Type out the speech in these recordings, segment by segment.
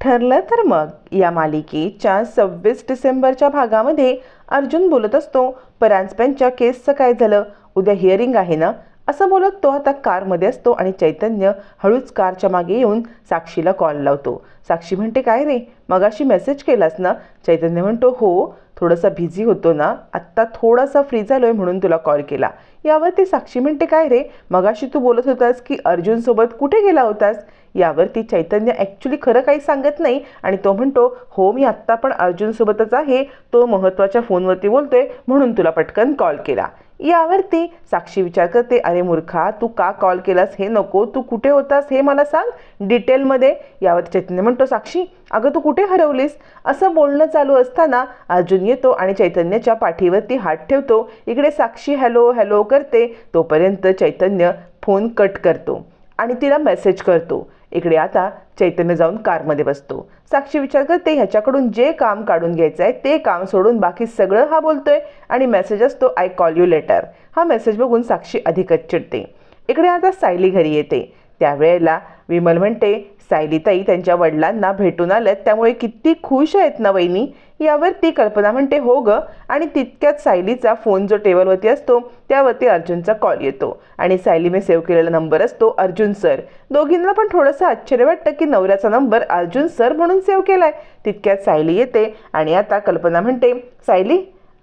ठरलं तर मग. या मालिकेच्या सव्वीस डिसेंबरच्या भागामध्ये अर्जुन बोलत असतो परांजपेंच्या केसचं काय झालं? उद्या हिअरिंग आहे ना? असं बोलत तो आता कारमध्ये असतो आणि चैतन्य हळूच कारच्या मागे येऊन साक्षीला कॉल लावतो. साक्षी म्हणते काय रे? मगाशी मेसेज केलास ना? चैतन्य म्हणतो हो. थोडासा बिझी होतो ना. आत्ता थोडासा फ्री झालो आहे म्हणून तुला कॉल केला. यावरती साक्षी म्हणते काय रे? मगाशी तू बोलत होतास की अर्जुनसोबत कुठे गेला होतास? यावरती चैतन्य ॲक्च्युली खरं काही सांगत नाही. आणि तो म्हणतो हो मी आत्ता पण अर्जुनसोबतच आहे. तो महत्त्वाच्या फोनवरती बोलतोय म्हणून तुला पटकन कॉल केला. यावरती साक्षी विचार करते अरे मूर्खा तू का कॉल केलास? हे नको. तू कुठे होतास? हे मला सांग डिटेलमध्ये यावर चैतन्य म्हणतो साक्षी अगं तू कुठे हरवलीस? असं बोलणं चालू असताना अर्जुन येतो आणि चैतन्याच्या पाठीवरती हात ठेवतो. इकडे साक्षी हॅलो हॅलो करते. तोपर्यंत चैतन्य फोन कट करतो आणि तिला मेसेज करतो. इकडे आता चैतन्य जाऊन कारमध्ये बसतो. साक्षी विचार करते ह्याच्याकडून जे काम काढून घ्यायचं आहे ते काम सोडून बाकी सगळं हा बोलतोय आणि मेसेज असतो आय कॉल यू लेटर हा मेसेज बघून साक्षी अधिकच चिडते. इकडे आता सायली घरी येते. त्यावेळेला विमल म्हणते सायलीताई त्यांच्या वडिलांना भेटून आल्यात. त्यामुळे किती खुश आहेत ना वहिनी? यावर ती कल्पना म्हणते हो ग. आणि तितक्यात सायलीचा फोन जो टेबलवरती असतो त्यावरती अर्जुनचा कॉल येतो. आणि सायलीने सेव्ह केलेला नंबर असतो अर्जुन सर. दोघींना पण थोडंसं आश्चर्य वाटतं की नवऱ्याचा नंबर अर्जुन सर म्हणून सेव्ह केलाय. तितक्यात सायली येते आणि आता कल्पना म्हणते सायली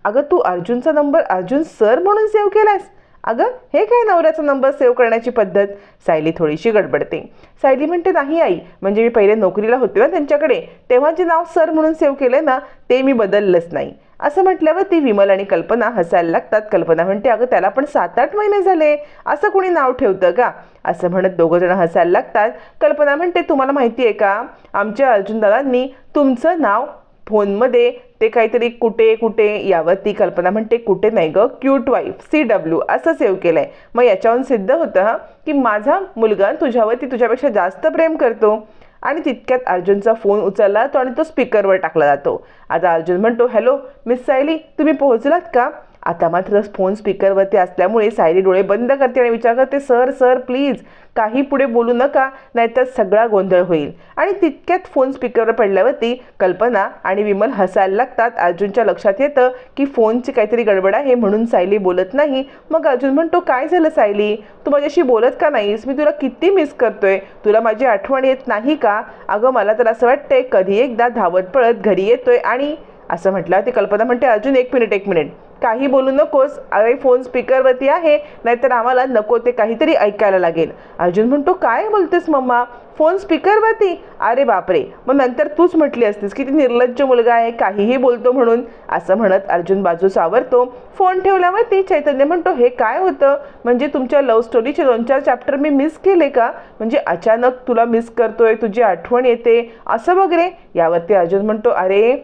अगं तू अर्जुनचा नंबर अर्जुन सर म्हणून सेव्ह केलायस? अगं हे काय नवऱ्याचा नंबर सेव्ह करण्याची पद्धत? सायली थोडीशी गडबडते. सायली म्हणते नाही आई. म्हणजे मी पहिले नोकरीला होते ना त्यांच्याकडे. तेव्हा जे नाव सर म्हणून सेव्ह केलं ना ते मी बदललंच नाही. असं म्हटल्यावर ती विमल आणि कल्पना हसायला लागतात. कल्पना म्हणते अगं त्याला पण सात आठ महिने झाले. असं कुणी नाव ठेवतं का? असं म्हणत दोघं जण हसायला लागतात. कल्पना म्हणते तुम्हाला माहिती आहे का? आमच्या अर्जुनदादांनी तुमचं नाव फोनमध्ये ते काहीतरी कुठे कुठे यावर ती कल्पना म्हणते कुठे नाही ग. क्यूट वाईफ सी डब्ल्यू असं सेव्ह केलं आहे मग याच्यावरून सिद्ध होतं हा की माझा मुलगा तुझ्यावरती तुझ्यापेक्षा जास्त प्रेम करतो. आणि तितक्यात अर्जुनचा फोन उचलला तो आणि तो स्पीकरवर टाकला जातो. आता अर्जुन म्हणतो हॅलो मिस सायली तुम्ही पोहोचलात का? आता मात्र फोन स्पीकरवरती असल्यामुळे सायली डोळे बंद करते आणि विचार करते सर सर प्लीज काही पुढे बोलू नका नाहीतर सगळा गोंधळ होईल. आणि तितक्यात फोन स्पीकरवर पडल्यावरती कल्पना आणि विमल हसायला लागतात. अर्जुनच्या लक्षात येतं की फोनची काहीतरी गडबड आहे म्हणून सायली बोलत नाही. मग अर्जुन म्हणतो काय झालं सायली? तू माझ्याशी बोलत का नाहीस? मी तुला किती मिस करतोय. तुला माझी आठवण येत नाही का? अगं मला तर असं वाटतंय कधी एकदा धावत पळत घरी येतोय आणि असं म्हटलं ते कल्पना म्हणते अजून एक मिनिट एक मिनिट काही बोलू नकोस. अरे फोन स्पीकरवरती आहे. नाहीतर आम्हाला नको ते काहीतरी ऐकायला लागेल. अर्जुन म्हणतो काय बोलतेस मम्मा? फोन स्पीकरवरती अरे बापरे! मग नंतर तूच म्हटली असतीस की ती निर्लज्ज मुलगा आहे. काहीही बोलतो म्हणून. असं म्हणत अर्जुन बाजू सावरतो. फोन ठेवल्यावरती चैतन्य म्हणतो हे काय होतं? म्हणजे तुमच्या लव्ह स्टोरीचे दोन चार चॅप्टर मी मिस केले का? म्हणजे अचानक तुला मिस करतोय तुझी आठवण येते. असं वगैरे. यावरती अर्जुन म्हणतो अरे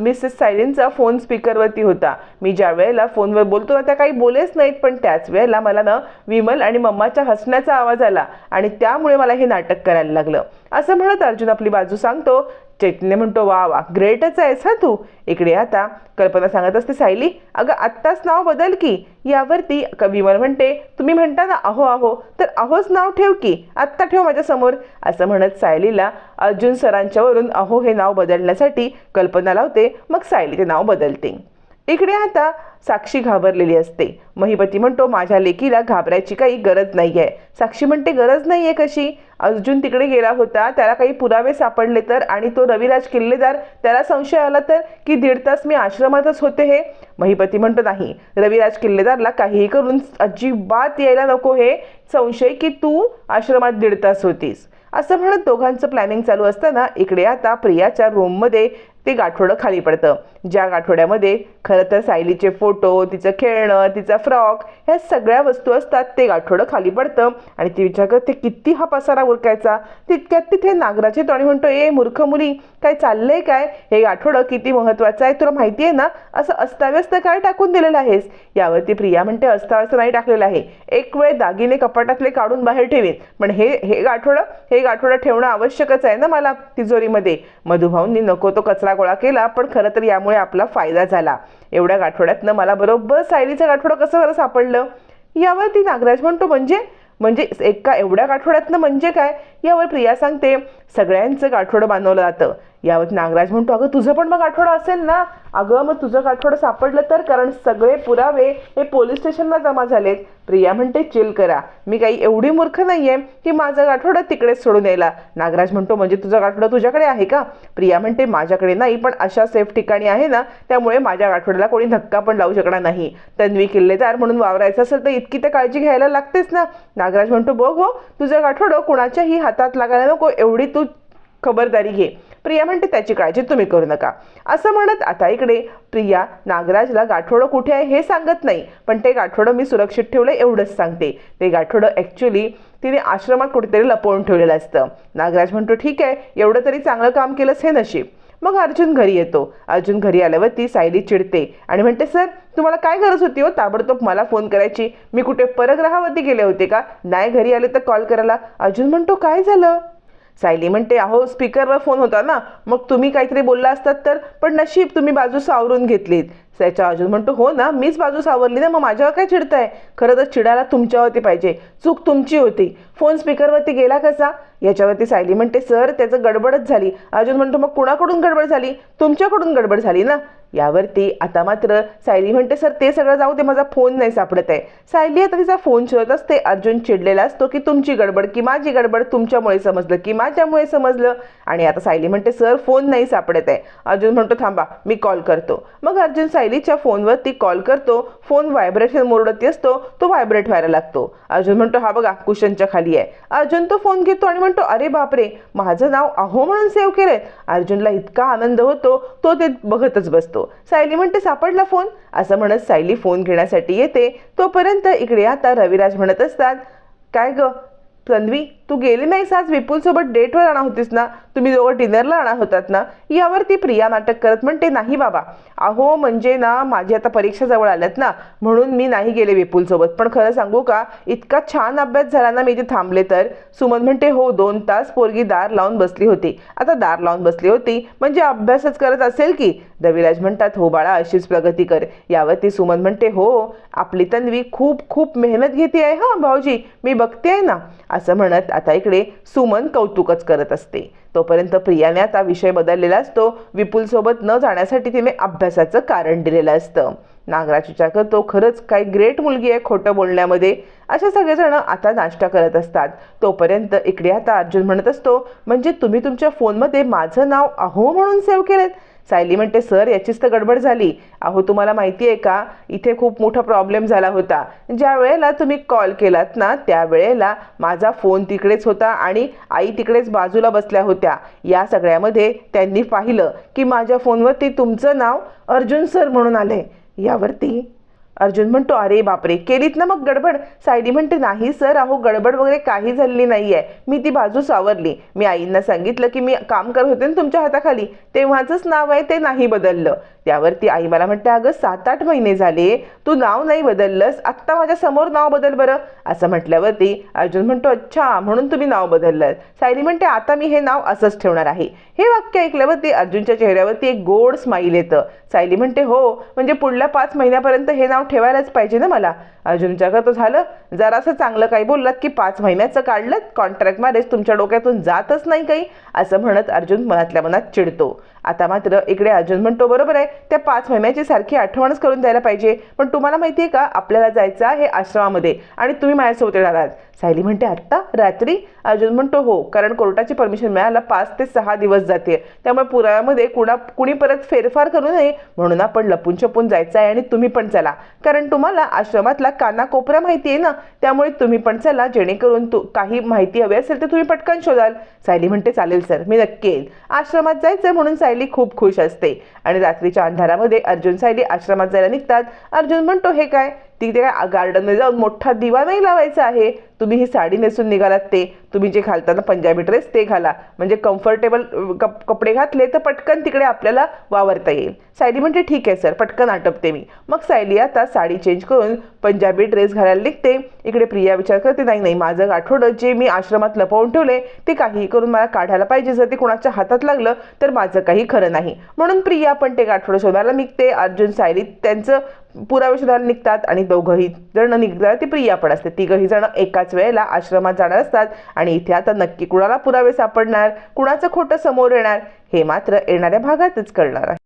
मिसेस सायलेनचा फोन स्पीकरवरती होता. मी ज्या वेळेला फोनवर बोलतो ना त्या काही बोलेच नाहीत पण त्याच वेळेला मला ना विमल आणि मम्माच्या हसण्याचा आवाज आला आणि त्यामुळे मला हे नाटक करायला लागलं. असं म्हणत अर्जुन आपली बाजू सांगतो चैतन्य म्हणतो वा वा ग्रेटच आहेस हा तू. इकडे आता कल्पना सांगत असते सायली अगं आत्ताच नाव बदल की. यावरती क- विमल म्हणते तुम्ही म्हणता ना अहो अहो तर अहोच नाव ठेव की आत्ता ठेव माझ्यासमोर असं म्हणत सायलीला अर्जुन सरांच्यावरून अहो हे नाव बदलण्यासाठी कल्पना लावते मग सायली ते नाव बदलते. इकडे आता साक्षी घाबरलेली असते. महिपती म्हणतो माझ्या लेकीला घाबरायची काही गरज नाही आहे साक्षी म्हणते गरज नाही आहे कशी? अर्जुन तिकडे गेला होता त्याला काही पुरावे सापडले तर आणि तो रविराज किल्लेदार त्याला संशय आला तर की दीड तास मी आश्रमातच होते हे? महिपती म्हणतो नाही रविराज किल्लेदारला काहीही करून अजिबात यायला नको हे. संशय की तू आश्रमात दीड तास होतीस. असं म्हणत दोघांचं प्लॅनिंग चालू असताना इकडे आता प्रियाच्या रूममध्ये ते गाठोडं खाली पडतं. ज्या गाठोड्यामध्ये खरं तर सायलीचे फोटो तिचं खेळणं तिचा फ्रॉक ह्या सगळ्या वस्तू असतात ते गाठोडं खाली पडतं आणि ती विचार करते किती हा पसारा उरकायचा? तितक्यात तिथे नागराचे तोणी म्हणतो ए मूर्ख मुली काय चाललंय काय? हे गाठोडं किती महत्त्वाचं आहे तुला माहिती आहे ना? असं अस्ताव्यस्त काय टाकून दिलेलं आहेस? यावरती प्रिया म्हणते अस्ताव्यस्त नाही टाकलेलं आहे. एक वेळ दागिने कपाटातले काढून बाहेर ठेवीन. पण हे हे गाठोडं हे गाठोडं ठेवणं आवश्यकच आहे ना मला तिजोरीमध्ये? मधुभाऊंनी नको तो कचरा गोळा केला पण खरं तर यामुळे आपला फायदा झाला. एवढ्या गाठोड्यातनं मला बरोबर सायलीचं गाठोडं कसं बरं सापडलं? यावरती नागराज म्हणतो म्हणजे? म्हणजे एका एवढ्या गाठोड्यातनं म्हणजे काय? यावर प्रिया सांगते सगळ्यांचं गाठोडं बांधवलं जातं. यावर नागराज म्हणतो अगं तुझं पण मग गाठोडं असेल ना? अगं मग तुझं गाठोडं सापडलं तर कारण सगळे पुरावे हे पोलीस स्टेशनला जमा झालेत. प्रिया म्हणते चिल करा. मी काही एवढी मूर्ख नाही आहे की माझं गाठोडं तिकडेच सोडून यायला. नागराज म्हणतो म्हणजे तुझं गाठोडं तुझ्याकडे आहे का? प्रिया म्हणते माझ्याकडे नाही पण अशा सेफ ठिकाणी आहे ना त्यामुळे माझ्या गाठोड्याला कोणी धक्का पण लावू शकणार नाही. तन्वी किल्लेदार म्हणून वावरायचं असेल तर इतकी तर काळजी घ्यायला लागतेच ना. नागराज म्हणतो बघ हो तुझं गाठोडं कुणाच्याही हातात लागायला नको एवढी तू खबरदारी घे. प्रिया म्हणते त्याची काळजी तुम्ही करू नका. असं म्हणत आता इकडे प्रिया नागराजला गाठोडं कुठे आहे हे सांगत नाही पण ते गाठोडं मी सुरक्षित ठेवलं एवढंच सांगते. ते गाठोडं ॲक्च्युली तिने आश्रमात कुठेतरी लपवून ठेवलेलं असतं. नागराज म्हणतो ठीक आहे एवढं तरी चांगलं काम केलंच हे नशीब. मग अर्जुन घरी येतो. अर्जुन घरी आल्यावर ती सायली चिडते आणि म्हणते सर तुम्हाला काय गरज होती हो ताबडतोब मला फोन करायची? मी कुठे परग्रहावरती गेले होते का? नाही घरी आले तर कॉल करायला. अर्जुन म्हणतो काय झालं? सायली म्हणते अहो स्पीकरवर फोन होता ना. मग तुम्ही काहीतरी बोलला असतात तर? पण नशीब तुम्ही बाजू सावरून घेतलीत. त्याच्या अर्जुन म्हणतो हो ना मीच बाजू सावरली ना मग माझ्यावर काय चिडताय? खरं तर चिडायला तुमच्यावरती पाहिजे. चूक तुमची होती. फोन स्पीकरवरती गेला कसा? याच्यावरती सायली म्हणते सर त्याचं गडबडच झाली. अर्जुन म्हणतो मग कुणाकडून गडबड झाली? तुमच्याकडून गडबड झाली ना. यावरती आता मात्र सायली म्हणते सर ते सगळं जाऊ दे माझा फोन नाही सापडत आहे. सायली आता तिचा फोन शोधत असते अर्जुन चिडलेला असतो की तुमची गडबड की माझी गडबड तुमच्यामुळे समजलं की माझ्यामुळे समजलं? आणि आता सायली म्हणते सर फोन नाही सापडत आहे. अर्जुन म्हणतो थांबा मी कॉल करतो. मग अर्जुन सायली सायलीच्या फोनवरती कॉल करतो फोन व्हायब्रेशन मोडवरती असतो तो व्हायब्रेट व्हायला लागतो. अर्जुन म्हणतो हा बघा कुशनच्या खाली आहे. अर्जुन तो फोन घेतो आणि म्हणतो अरे बापरे माझं नाव अहो म्हणून सेव्ह केलंय. अर्जुनला इतका आनंद होतो तो ते बघतच बसतो. सायली म्हणते सापडला फोन? असं म्हणत सायली फोन घेण्यासाठी येते. तोपर्यंत इकडे आता रविराज म्हणत असतात काय ग तन्वी तू गेली नाहीस आज विपुलसोबत डेटवर आणा होतीस ना? तुम्ही दोघं डिनरला आणा होतात ना? यावरती प्रिया नाटक करत म्हणते नाही बाबा. अहो म्हणजे ना माझी आता परीक्षा जवळ आल्यात ना म्हणून मी नाही गेले विपुलसोबत. पण खरं सांगू का इतका छान अभ्यास झाला ना मी इथे थांबले तर? सुमन म्हणते हो दोन तास पोरगी दार लावून बसली होती. आता दार लावून बसली होती. म्हणजे अभ्यासच करत असेल की? दविराज म्हणतात हो बाळा अशीच प्रगती कर. यावरती सुमन म्हणते हो आपली तन्वी खूप खूप मेहनत घेते आहे हा भाऊजी. मी बघते आहे ना. असं म्हणत आता इकडे सुमन कौतुकच करत असते. तोपर्यंत प्रियाने आता विषय बदललेला असतो. विपुलसोबत न जाण्यासाठी तिने अभ्यासाचं कारण दिलेलं असतं. नागराज विचार करतो खरंच काय ग्रेट मुलगी आहे खोटं बोलण्यामध्ये. असे सगळेजण आता नाश्ता करत असतात. तोपर्यंत इकडे आता अर्जुन म्हणत असतो म्हणजे तुम्ही तुमच्या फोनमध्ये माझं नाव अहो म्हणून सेव्ह केलेत? सायली म्हणते सर याचीच तर गडबड झाली. अहो तुम्हाला माहिती आहे का इथे खूप मोठा प्रॉब्लेम झाला होता. ज्या वेळेला तुम्ही कॉल केलात ना त्यावेळेला माझा फोन तिकडेच होता आणि आई तिकडेच बाजूला बसल्या होत्या. या सगळ्यामध्ये त्यांनी पाहिलं की माझ्या फोनवरती तुमचं नाव अर्जुन सर म्हणून आले यावरती अर्जुन म्हणतो अरे बापरे केलीत ना मग गडबड? सायली म्हणते नाही सर अहो गडबड वगैरे काही झालेली नाही आहे मी ती बाजू सावरली. मी आईंना सांगितलं की मी काम करत होते ना तुमच्या हाताखाली. तेव्हाचंच नाव आहे ते नाही बदललं. त्यावरती आई मला म्हणते अगं सात आठ महिने झाले तू नाव नाही बदललंस आत्ता माझ्यासमोर नाव बदल बरं. असं म्हटल्यावरती अर्जुन म्हणतो अच्छा म्हणून तुम्ही नाव बदललं सायली म्हणते आता मी हे नाव असंच ठेवणार आहे. हे वाक्य ऐकल्यावरती अर्जुनच्या चेहऱ्यावरती एक गोड स्माईल येतं. सायली म्हणते हो म्हणजे पुढल्या पाच महिन्यापर्यंत हे नाव ठेवायलाच पाहिजे ना मला. अर्जुनच्या का तो झालं जरासं चांगलं काही बोललात की पाच महिन्याचं काढलं कॉन्ट्रॅक्ट मॅरेज तुमच्या डोक्यातून जातच नाही काही? असं म्हणत अर्जुन मनातल्या मनात चिडतो. आता मात्र इकडे अर्जुन म्हणतो बरोबर आहे त्या पाच महिन्याची सारखी आठवणच करून द्यायला पाहिजे. पण तुम्हाला माहिती आहे का आपल्याला जायचं आहे आश्रमामध्ये आणि तुम्ही माझ्यासोबत येणार आहात. सायली म्हणते आत्ता? रात्री? अर्जुन म्हणतो हो कारण कोर्टाची परमिशन मिळायला पाच ते सहा दिवस जाते. त्यामुळे पुराव्यामध्ये कुणा कुणी परत फेरफार करू नये. म्हणून आपण लपून छपून जायचं आहे आणि तुम्ही पण चला. कारण तुम्हाला आश्रमातला कानाकोपरा माहिती आहे ना त्यामुळे तुम्ही पण चला जेणेकरून तू काही माहिती हवी असेल तर तुम्ही पटकन शोधाल. सायली म्हणते चालेल सर मी नक्की येईल. आश्रमात जायचं म्हणून सायली खूप खुश असते. आणि रात्रीच्या अंधारामध्ये अर्जुन सायली आश्रमात जायला निघतात. अर्जुन म्हणतो हे काय? तिथे काय गार्डनमध्ये जाऊन मोठा दिवा नाही लावायचा आहे. तुम्ही ही साडी नेसून निघालात ते. तुम्ही जे घालताना पंजाबी ड्रेस ते घाला. म्हणजे कम्फर्टेबल कप कपडे घातले तर पटकन तिकडे आपल्याला वावरता येईल. सायली म्हणजे ठीक आहे सर पटकन आटपते मी. मग सायली आता साडी चेंज करून पंजाबी ड्रेस घालायला निघते. इकडे प्रिया विचार करते नाही नाही. माझं आठवडं जे मी आश्रमात लपवून ठेवले ते काहीही करून मला काढायला पाहिजे. जर ते कुणाच्या हातात लागलं तर माझं काही खरं नाही. म्हणून प्रिया पण ते गाठोडं शोधायला निघते. अर्जुन सायली त्यांचं पुरावे शोधायला निघतात आणि दोघंही जण निघतात. ती प्रिया पण असते. तिघंही जण एकाच वेळेला आश्रमात जाणार असतात आणि इथे आता नक्की कुणाला पुरावे सापडणार? कुणाचं खोटं समोर येणार? हे मात्र येणाऱ्या भागातच कळणार आहे.